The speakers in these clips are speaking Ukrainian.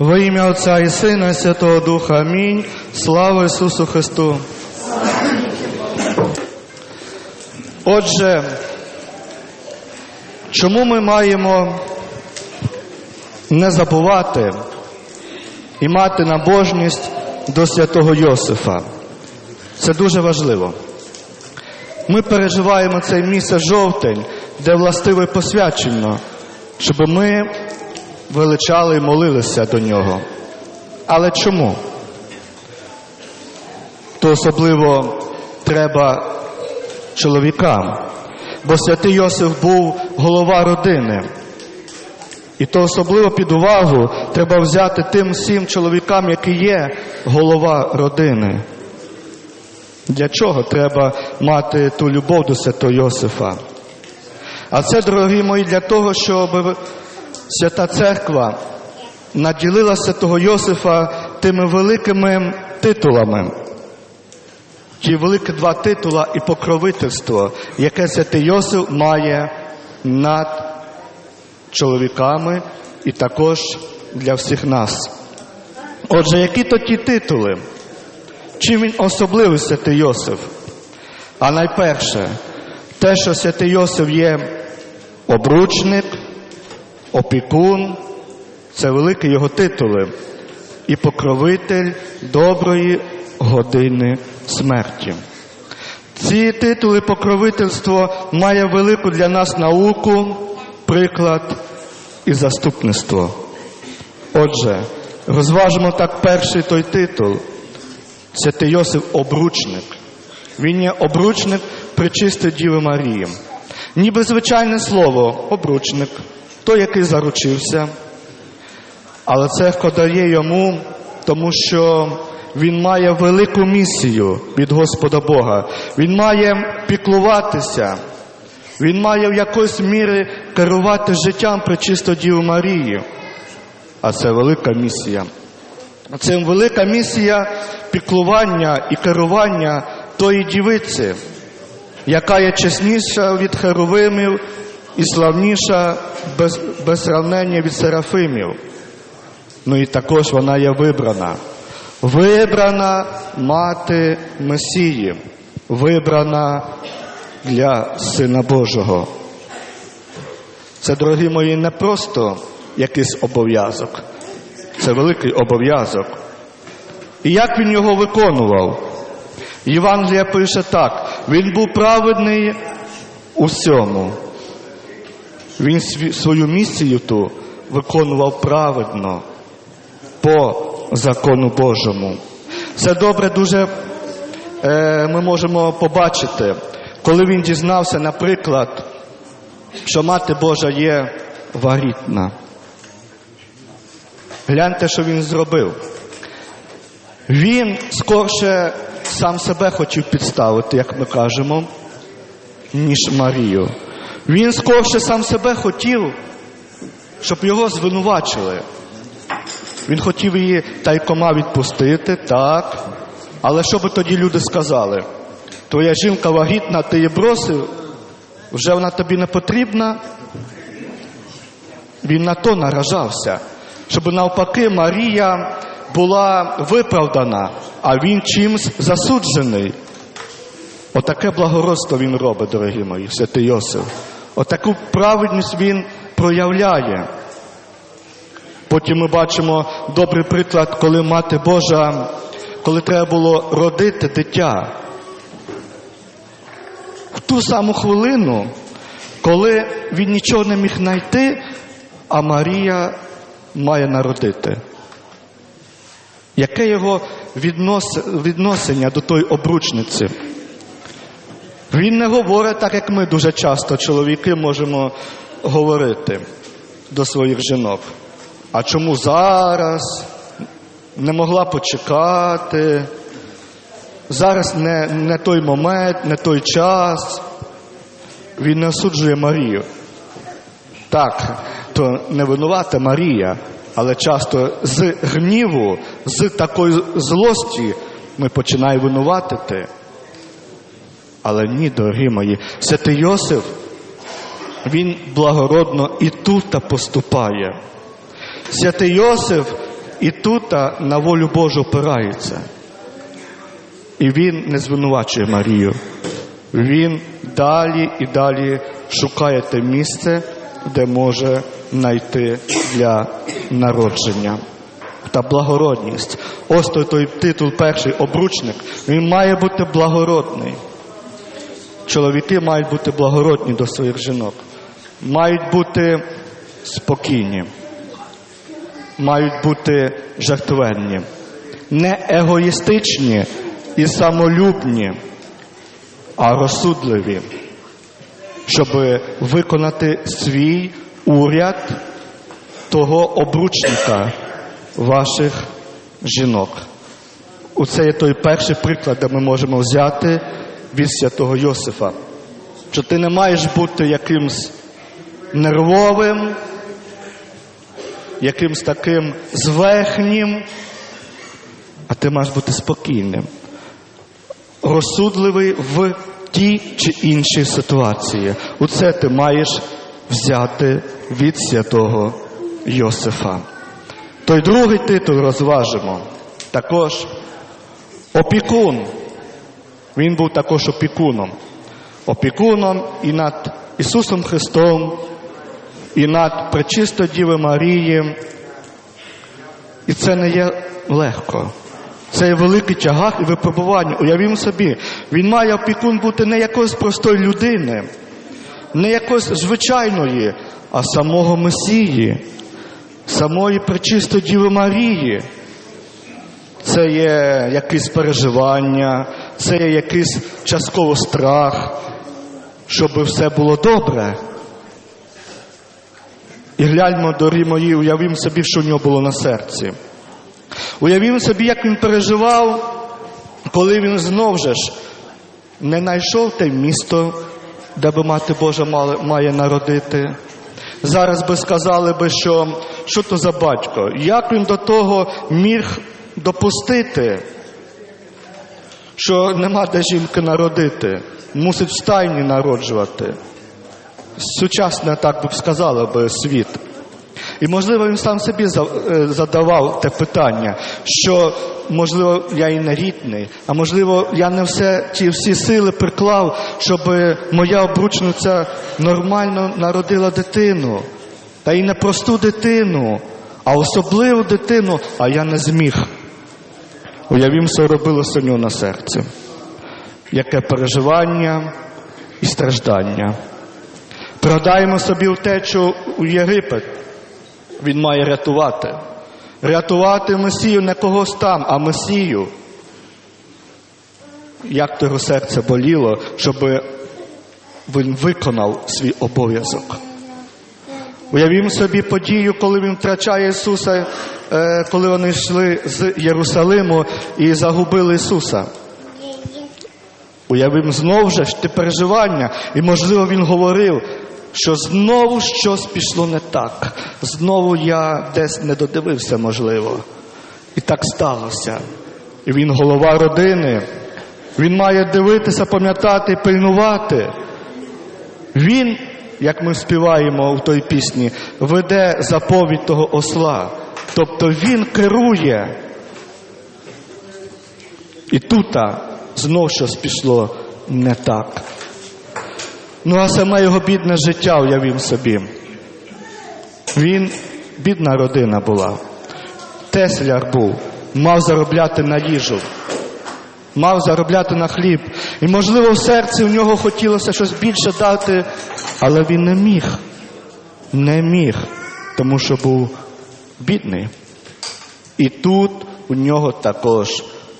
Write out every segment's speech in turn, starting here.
Во ім'я Отця і Сина, і Святого Духа. Амінь. Слава Ісусу Христу. Отже, чому ми маємо не забувати і мати набожність до святого Йосифа? Це дуже важливо. Ми переживаємо цей місяць жовтень, де властиве посвячено, щоб ми величали і молилися до нього. Але чому? То особливо треба чоловікам, бо святий Йосиф був голова родини. І то особливо під увагу треба взяти тим всім чоловікам, які є голова родини. Для чого треба мати ту любов до святого Йосифа? А це, дорогі мої, для того, щоб Свята Церква наділила святого Йосифа тими великими титулами. Ті великі два титула і покровительство, яке святий Йосиф має над чоловіками і також для всіх нас. Отже, які то ті титули? Чим він особливий святий Йосиф? А найперше, те, що святий Йосиф є обручник, опікун, це великі його титули, і покровитель доброї години смерті. Ці титули покровительство має велику для нас науку, приклад і заступництво. Отже, розважимо так перший той титул. Святий Йосиф обручник. Він є обручник причистої Діви Марії. Ніби звичайне слово обручник, той, який заручився. Але це дає йому, тому що він має велику місію від Господа Бога. Він має піклуватися, він має в якоїсь мірі керувати життям причисто Діви Марії. А це велика місія. Це велика місія піклування і керування тої дівиці, яка є чесніша від херовимів і славніша без, без сравнення від серафимів. Ну і також вона є вибрана. Вибрана мати Месії, вибрана для Сина Божого. Це, дорогі мої, не просто якийсь обов'язок, це великий обов'язок. І як він його виконував? Євангелія пише так: він був праведний у всьому. Він свою місію ту виконував праведно по закону Божому. Це добре дуже е, ми можемо побачити, коли він дізнався, наприклад, що мати Божа є вагітна. Гляньте, що він зробив. Він скорше сам себе хотів підставити, як ми кажемо, ніж Марію. Він скорше сам себе хотів, щоб його звинувачили. Він хотів її тайкома відпустити, так. Але що би тоді люди сказали? Твоя жінка вагітна, ти її бросив, вже вона тобі не потрібна. Він на то наражався, щоб навпаки Марія була виправдана, а він чимсь засуджений. Отаке благородство він робить, дорогі мої, святий Йосиф. Отаку праведність він проявляє. Потім ми бачимо добрий приклад, коли мати Божа, коли треба було родити дитя. В ту саму хвилину, коли він нічого не міг знайти, а Марія має народити. Яке його відносення до тої обручниці? Він не говорить так, як ми дуже часто, чоловіки, можемо говорити до своїх жінок. А чому зараз? Не могла почекати. Зараз не, не той момент, не той час. Він не осуджує Марію. Так, то не винувата Марія, але часто з гніву, з такої злості ми починаємо винуватити. Але ні, дорогі мої, святий Йосиф, він благородно і тут поступає. Святий Йосиф і тут на волю Божу опирається. І він не звинувачує Марію. Він далі і далі шукає те місце, де може знайти для народження. Та благородність. Ось той, той титул перший обручник. Він має бути благородний. Чоловіки мають бути благородні до своїх жінок, мають бути спокійні, мають бути жертвенні, не егоїстичні і самолюбні, а розсудливі, щоб виконати свій уряд того обручника ваших жінок. Оце є той перший приклад, де ми можемо взяти від святого Йосифа. Що ти не маєш бути якимсь нервовим, якимсь таким зверхнім, а ти маєш бути спокійним, розсудливий в тій чи іншій ситуації. Оце ти маєш взяти від святого Йосифа. Той другий титул розважимо. Також опікун. Він був також опікуном. Опікуном і над Ісусом Христом, і над Пречистою Діви Марії. І це не є легко. Це є великий тягар і випробування. Уявімо собі, він має опікун бути не якоїсь простої людини, не якоїсь звичайної, а самого Месії, самої Пречистої Діви Марії. Це є якісь переживання, це є якийсь частково страх, щоб все було добре. І гляньмо, дорогі мої, уявімо собі, що в нього було на серці. Уявімо собі, як він переживав, коли він знов же ж не знайшов те місто, де би мати Божа має народити. Зараз би сказали би, що що то за батько? Як він до того міг допустити, що нема де жінки народити, мусить в стайні народжувати. Сучасне так би сказали би світ. І, можливо, він сам собі е, задавав те питання, що, можливо, я і не рідний, а можливо, я не все ті всі сили приклав, щоб моя обручниця нормально народила дитину. Та й не просту дитину, а особливу дитину, а я не зміг. Уявім, що робилося у нього на серці. Яке переживання і страждання. Продаємо собі втечу у Єгипет. Він має рятувати. Рятувати Месію не когось там, а Месію. Як того серце боліло, щоб він виконав свій обов'язок. Уявімо собі подію, коли він втрачає Ісуса, е, коли вони йшли з Єрусалиму і загубили Ісуса. Уявимо знову ж те переживання, і можливо він говорив, що знову щось пішло не так. Знову я десь не додивився, можливо. І так сталося. І він голова родини. Він має дивитися, пам'ятати, пильнувати. Він, як ми співаємо в той пісні, веде заповідь того осла. Тобто він керує. І тут знов щось пішло не так. Ну, а саме його бідне життя, уявім собі. Він, бідна родина була. Тесляр був, мав заробляти на їжу, мав заробляти на хліб. І, можливо, в серці в нього хотілося щось більше дати, але він не міг. Не міг, тому що був бідний. І тут у нього також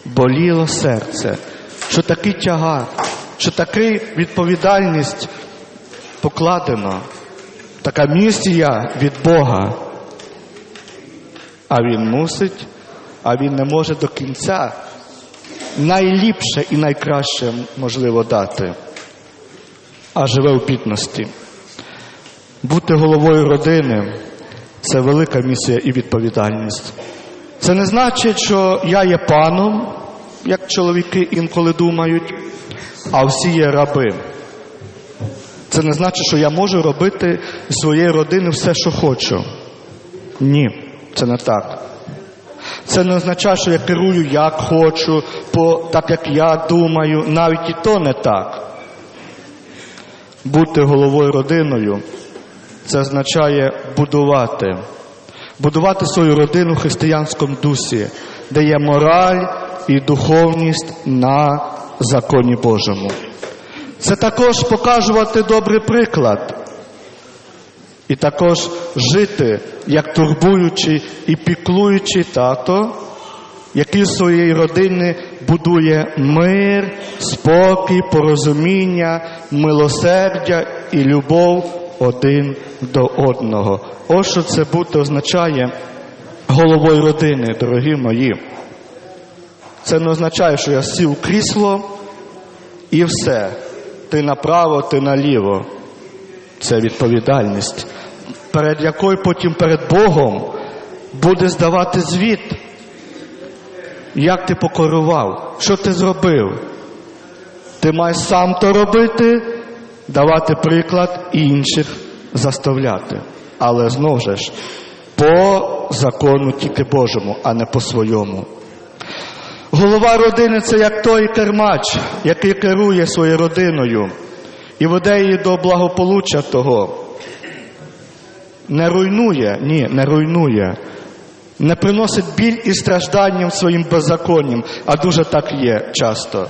боліло серце, що такий тягар, що такий відповідальність покладено, така місія від Бога. А він мусить, а він не може до кінця найліпше і найкраще можливо дати, а живе у бідності. Бути головою родини це велика місія і відповідальність. Це не значить, що я є паном, як чоловіки інколи думають, а всі є раби. Це не значить, що я можу робити з своєї родини все, що хочу. Ні, це не так. Це не означає, що я керую як хочу, по, так як я думаю, навіть і то не так. Бути головою родиною це означає будувати. Будувати свою родину в християнському дусі, де є мораль і духовність на законі Божому. Це також показувати добрий приклад. І також жити як турбуючий і піклуючий тато, який своєї родини будує мир, спокій, порозуміння, милосердя і любов один до одного. Ось що це бути означає головою родини, дорогі мої. Це не означає, що я сів у крісло і все. Ти направо, ти наліво. Це відповідальність, перед якою потім перед Богом буде здавати звіт. Як ти покорував, що ти зробив? Ти маєш сам то робити, давати приклад і інших заставляти. Але знову ж по закону тільки Божому, а не по своєму. Голова родини це як той кермач, який керує своєю родиною і веде її до благополуччя того. Не руйнує, ні, не руйнує. Не приносить біль і стражданням своїм беззаконням, а дуже так є часто.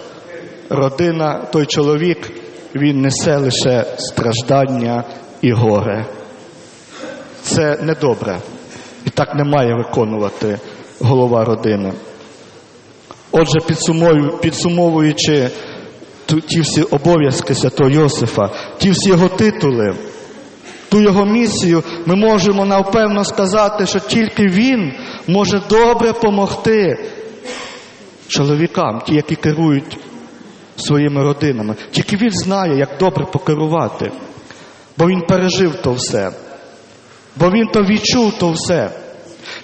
Родина, той чоловік, він несе лише страждання і горе. Це недобре. І так не має виконувати голова родини. Отже, підсумовуючи ті всі обов'язки святого Йосифа, ті всі його титули, ту його місію, ми можемо навпевно сказати, що тільки він може добре допомогти чоловікам, ті, які керують своїми родинами. Тільки він знає, як добре покерувати, бо він пережив то все, бо він то відчув то все.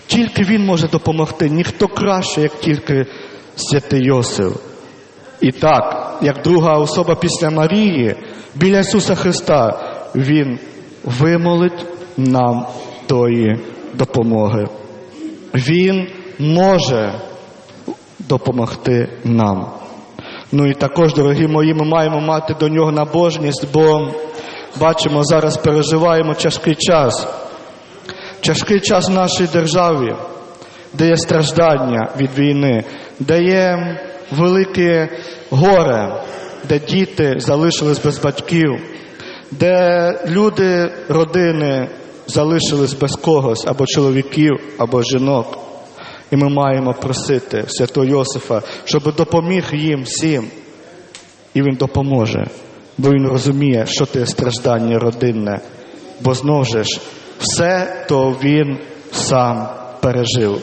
Тільки він може допомогти, ніхто краще, як тільки святий Йосиф. І так, як друга особа після Марії, біля Ісуса Христа, Він вимолить нам тої допомоги. Він може допомогти нам. Ну і також, дорогі мої, ми маємо мати до нього набожність, бо бачимо, зараз переживаємо тяжкий час. Тяжкий час в нашій державі, де є страждання від війни, де є велике горе, де діти залишились без батьків, де люди, родини залишились без когось, або чоловіків, або жінок. І ми маємо просити святого Йосифа, щоб допоміг їм всім. І він допоможе, бо він розуміє, що це страждання родинне. Бо знову ж все то він сам пережив.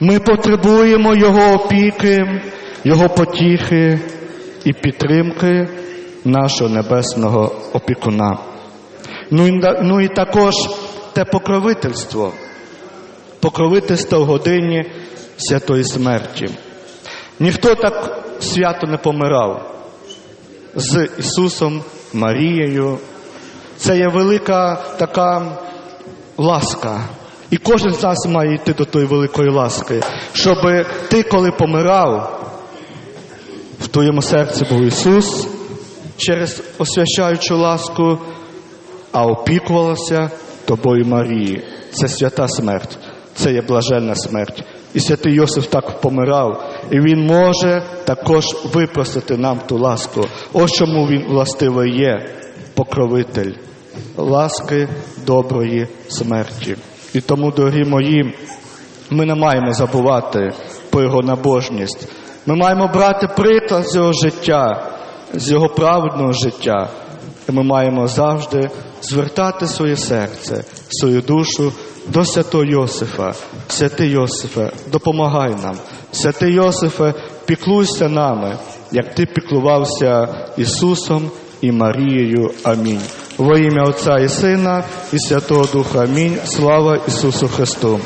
Ми потребуємо його опіки, його потіхи і підтримки нашого небесного опікуна. Ну і, ну і також те покровительство, покровительство в годині святої смерті. Ніхто так свято не помирав з Ісусом, Марією. Це є велика така ласка. І кожен з нас має йти до тої великої ласки, щоб ти, коли помирав, в твоєму серці був Ісус через освящаючу ласку, а опікувалася тобою Марії. Це свята смерть, це є блаженна смерть. І святий Йосиф так помирав, і він може також випросити нам ту ласку. Ось чому він властивий є, покровитель ласки доброї смерті. І тому, дорогі мої, ми не маємо забувати про його набожність. Ми маємо брати приклад з його життя, з його праведного життя. І ми маємо завжди звертати своє серце, свою душу до святого Йосифа. Святий Йосифе, допомагай нам. Святий Йосифе, піклуйся нами, як ти піклувався Ісусом і Марією. Амінь. Во ім'я Отця і Сина і Святого Духа. Амінь. Слава Ісусу Христу.